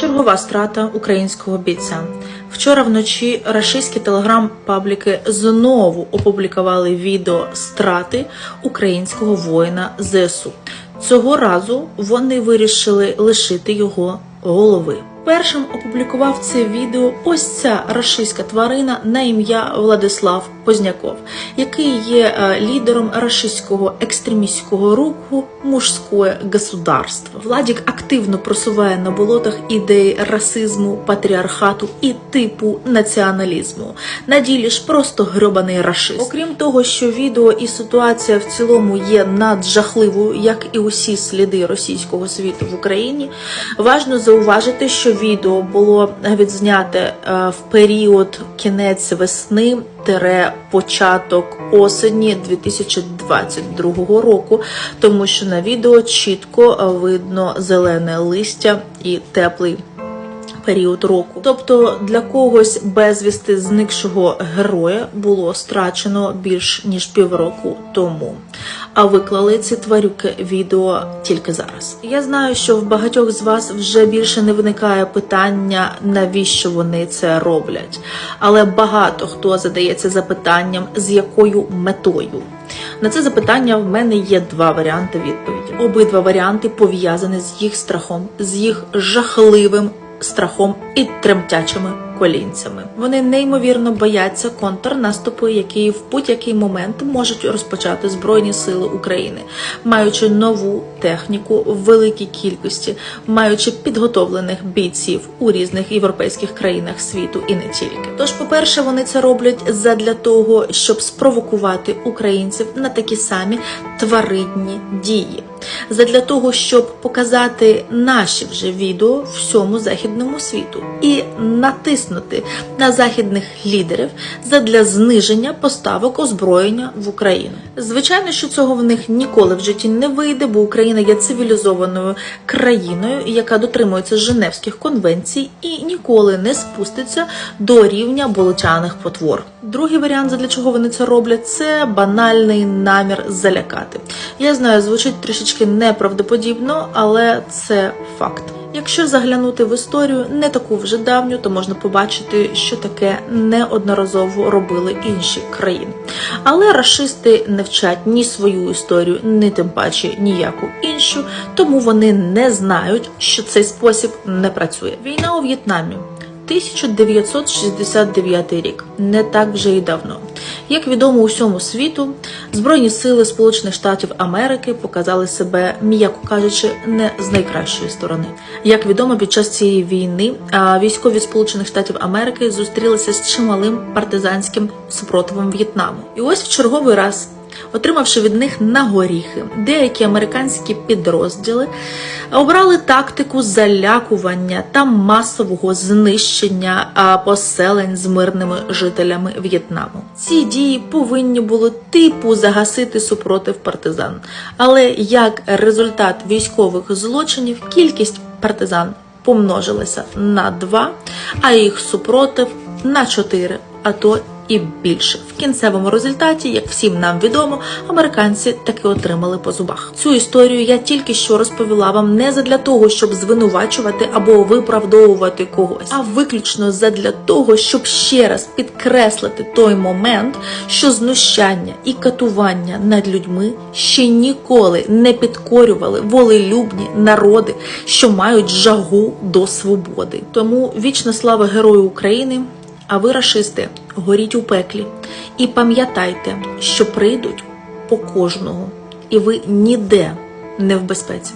Чергова страта українського бійця. Вчора вночі рашистські телеграм-пабліки знову опублікували відео страти українського воїна ЗСУ. Цього разу вони вирішили лишити його голови. Першим опублікував це відео ось ця рашистська тварина на ім'я Владислав Позняков, який є е, лідером рашистського екстремістського руху мужське государство. Владік активно просуває на болотах ідеї расизму, патріархату і типу націоналізму. На ділі ж просто грьобаний рашист. Окрім того, що відео і ситуація в цілому є наджахливою, як і усі сліди російського світу в Україні, важно зауважити, що відео було відзняте е, в період кінець весни. Початок осені 2022 року, тому що на відео чітко видно зелене листя і теплий період року. Тобто для когось безвісти зникшого героя було страчено більш ніж півроку тому. А виклали ці тварюки відео тільки зараз. Я знаю, що в багатьох з вас вже більше не виникає питання, навіщо вони це роблять. Але багато хто задається запитанням, з якою метою. На це запитання в мене є два варіанти відповіді. Обидва варіанти пов'язані з їх страхом, з їх жахливим страхом і тремтячими колінцями. Вони неймовірно бояться контрнаступу, який в будь-який момент можуть розпочати збройні сили України, маючи нову техніку в великій кількості, маючи підготовлених бійців у різних європейських країнах світу і не тільки. Тож, по-перше, вони це роблять задля того, щоб спровокувати українців на такі самі тваринні дії. Задля того, щоб показати наші вже відео всьому західному світу і натиснути на західних лідерів задля зниження поставок озброєння в Україну. Звичайно, що цього в них ніколи в житті не вийде, бо Україна є цивілізованою країною, яка дотримується Женевських конвенцій і ніколи не спуститься до рівня болотяних потвор. Другий варіант, задля чого вони це роблять, це банальний намір залякати. Я знаю, звучить трішечки неправдоподібно, але це факт. Якщо заглянути в історію не таку вже давню, то можна побачити, що таке неодноразово робили інші країни. Але рашисти не вчать ні свою історію, ні тим паче ніяку іншу, тому вони не знають, що цей спосіб не працює. Війна у В'єтнамі. 1969 рік не так вже і давно. Як відомо усьому світу, збройні сили Сполучених Штатів Америки показали себе, м'яко кажучи, не з найкращої сторони. Як відомо, під час цієї війни військові Сполучених Штатів Америки зустрілися з чималим партизанським супротивом В'єтнаму. І ось в черговий раз. Отримавши від них на горіхи, деякі американські підрозділи обрали тактику залякування та масового знищення поселень з мирними жителями В'єтнаму. Ці дії повинні були типу загасити супротив партизан. Але як результат військових злочинів, кількість партизан помножилася на два, а їх супротив на чотири, а то і більше. В кінцевому результаті, як всім нам відомо, американці таки отримали по зубах. Цю історію я тільки що розповіла вам не задля того, щоб звинувачувати або виправдовувати когось, а виключно задля того, щоб ще раз підкреслити той момент, що знущання і катування над людьми ще ніколи не підкорювали волелюбні народи, що мають жагу до свободи. Тому вічна слава герою України. А ви, рашисти, горіть у пеклі і пам'ятайте, що прийдуть по кожного, і ви ніде не в безпеці.